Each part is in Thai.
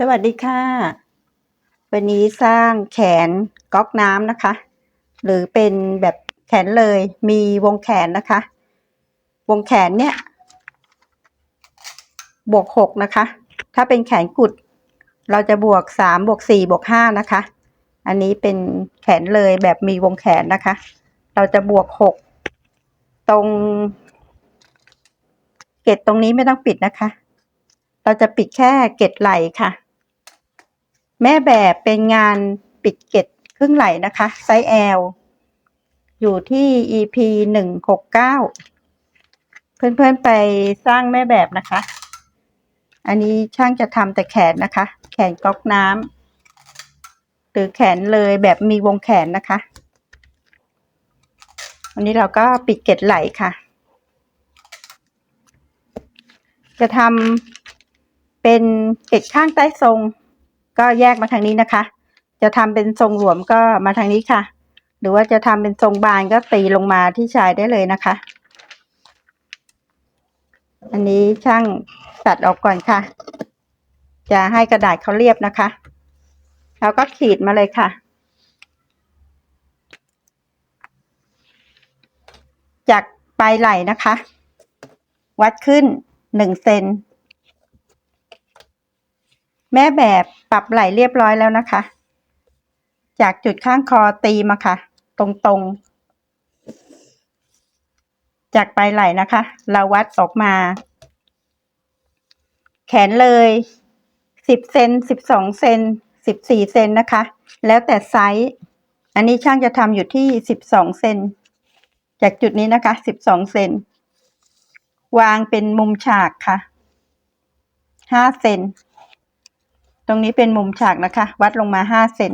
สวัสดีค่ะ วันนี้สร้างแขนก๊อกน้ำนะคะ หรือเป็นแบบแขนเลยมีวงแขนนะคะ วงแขนเนี่ย บวกหกนะคะ ถ้าเป็นแขนกุด เราจะบวกสามบวกสี่บวกห้านะคะ อันนี้เป็นแขนเลยแบบมีวงแขนนะคะ เราจะบวกหกตรง เกตตรงนี้ไม่ต้องปิดนะคะ เราจะปิดแค่เกตไหลค่ะ แม่แบบเป็นงานปิดเก็ตครึ่งไหลนะคะ ไซส์ L อยู่ที่ EP หนึ่งหกเก้าเพื่อนๆไปสร้างแม่แบบนะคะ อันนี้ช่างจะทำแต่แขนนะคะ แขนก๊อกน้ำหรือแขนเลยแบบมีวงแขนนะคะ วันนี้เราก็ปิดเก็ตไหลค่ะ จะทำเป็นเก็ตข้างใต้ทรง ก็แยกมาทางนี้นะคะ จะทำเป็นทรงหลวมก็มาทางนี้ค่ะ หรือว่าจะทำเป็นทรงบานก็ตีลงมาที่ชายได้เลยนะคะ อันนี้ช่างตัดออกก่อนค่ะ จะให้กระดาษเขาเรียบนะคะเราก็ขีดมาเลยค่ะ จากปลายไหล่นะคะ วัดขึ้นหนึ่งเซน แม่แบบปรับไหล่เรียบร้อยแล้วนะคะ จากจุดข้างคอตีมาค่ะ ตรงๆ จากปลายไหล่นะคะ เราวัดออกมา แขนเลยสิบเซนสิบสองเซนสิบสี่เซนนะคะ แล้วแต่ไซส์ อันนี้ช่างจะทำอยู่ที่สิบสองเซนจากจุดนี้นะคะสิบสองเซนวางเป็นมุมฉากค่ะห้าเซน ตรงนี้เป็นมุมฉากนะคะ วัดลงมาห้าเซน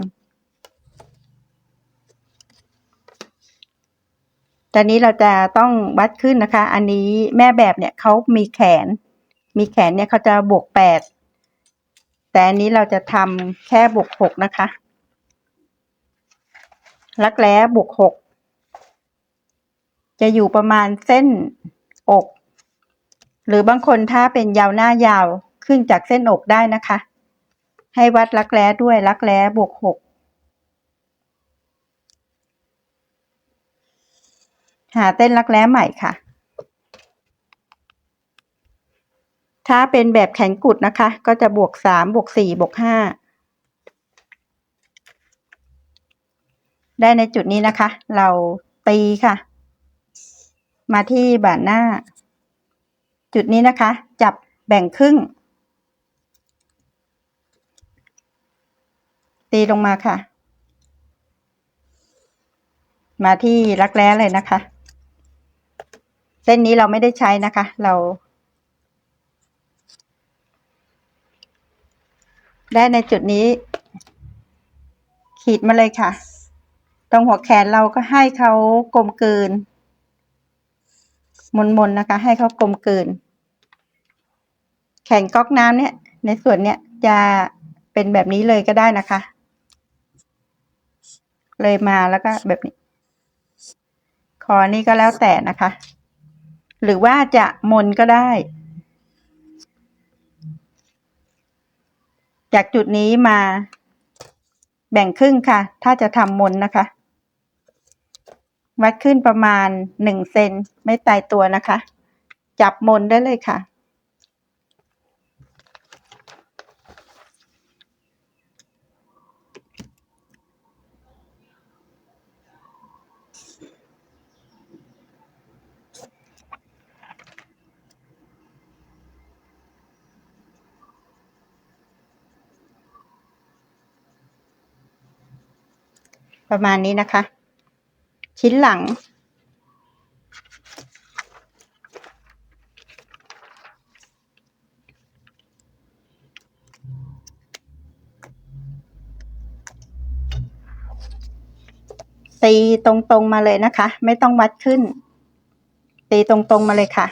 ตอนนี้เราจะต้องวัดขึ้นนะคะ อันนี้แม่แบบเนี่ยเขามีแขน มีแขนเนี่ยเขาจะบวกแปดแต่อันนี้เราจะทำแค่บวกหกนะคะรักแร้บวกหกจะอยู่ประมาณเส้นอก หรือบางคนถ้าเป็นยาวหน้ายาวขึ้นจากเส้นอกได้นะคะ ให้วัดรักแร้ด้วยรักแร้บวกหกหาเต้นรักแร้ใหม่ค่ะ ถ้าเป็นแบบแขนกุดนะคะ ก็จะบวกสามบวกสี่บวกห้าได้ในจุดนี้นะคะ เราตีค่ะ มาที่บ่าหน้า จุดนี้นะคะ จับแบ่งครึ่ง ตีลงมาค่ะ มาที่รักแร้เลยนะคะ เส้นนี้เราไม่ได้ใช้นะคะ เรา ได้ในจุดนี้ ขีดมาเลยค่ะ ตรงหัวแขนเราก็ให้เขากลมกลืนมนๆนะคะ ให้เขากลมกลืน แขนก๊อกน้ำเนี่ย ในส่วนเนี้ยจะเป็นแบบนี้เลยก็ได้นะคะ เลยมาแล้วก็แบบนี้ คอนี่ก็แล้วแต่นะคะ หรือว่าจะมนก็ได้ จากจุดนี้มาแบ่งครึ่งค่ะ ถ้าจะทำมนนะคะ วัดขึ้นประมาณหนึ่งเซนไม่ตายตัวนะคะ จับมนได้เลยค่ะ ประมาณนี้นะคะ ชิ้นหลัง ตีตรงๆมาเลยนะคะ ไม่ต้องวัดขึ้น ตีตรงๆมาเลยค่ะ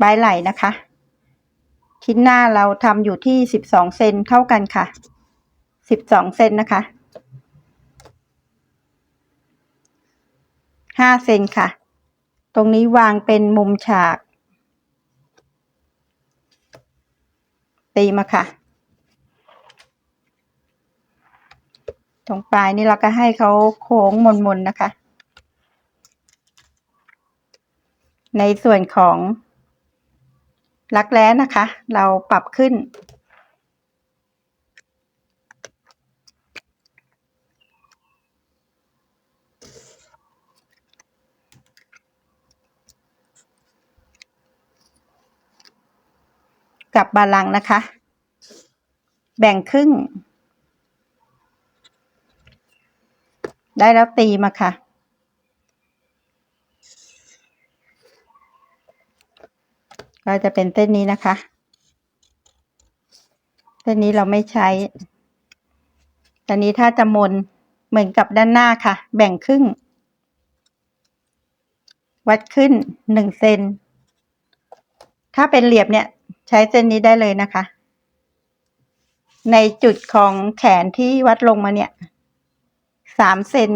ปลายไหล่นะคะ ชิ้นหน้าเราทำอยู่ที่สิบสองเซนเท่ากันค่ะ สิบสองเซนนะคะห้าเซนค่ะ ตรงนี้วางเป็นมุมฉาก ตีมาค่ะ ตรงปลายนี่เราก็ให้เขาโค้งมนๆนนะคะ ในส่วนของรักแร้นะคะ เราปรับขึ้น กับบาลังนะคะ แบ่งครึ่ง ได้แล้วตีมาค่ะ ก็จะเป็นเส้นนี้นะคะ เส้นนี้เราไม่ใช้ตอนนี้ถ้าจะมนเหมือนกับด้านหน้าค่ะ แบ่งครึ่ง วัดขึ้นหนึ่งเซนถ้าเป็นเหลี่ยบเนี่ย ใช้เส้นนี้ได้เลยนะคะ ในจุดของแขนที่วัดลงมาเนี่ยสามเซน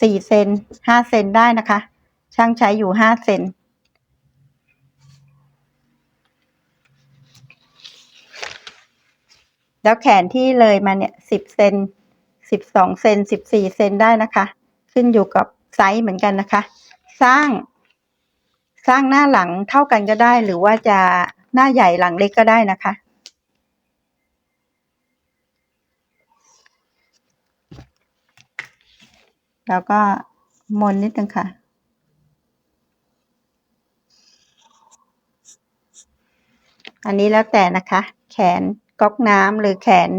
สี่เซนห้าเซนได้นะคะ ช่างใช้อยู่ห้าเซนแล้วแขนที่เลยมาเนี่ยสิบเซนสิบสองเซนสิบสี่เซนได้นะคะ ขึ้นอยู่กับไซส์เหมือนกันนะคะ สร้าง สร้างหน้าหลังเท่ากันก็ได้หรือว่าจะ หน้าใหญ่หลังเล็กก็ได้นะคะ แล้วก็มนนิดนึงค่ะอันนี้แล้วแต่นะคะ แขนก๊อกน้ำหรือแขน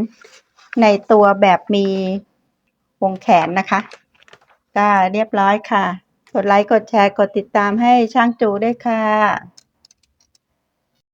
ในตัวแบบมีวงแขนนะคะ ก็เรียบร้อยค่ะ กดไลค์ กดแชร์ กดติดตามให้ช่างจูด้วยค่ะ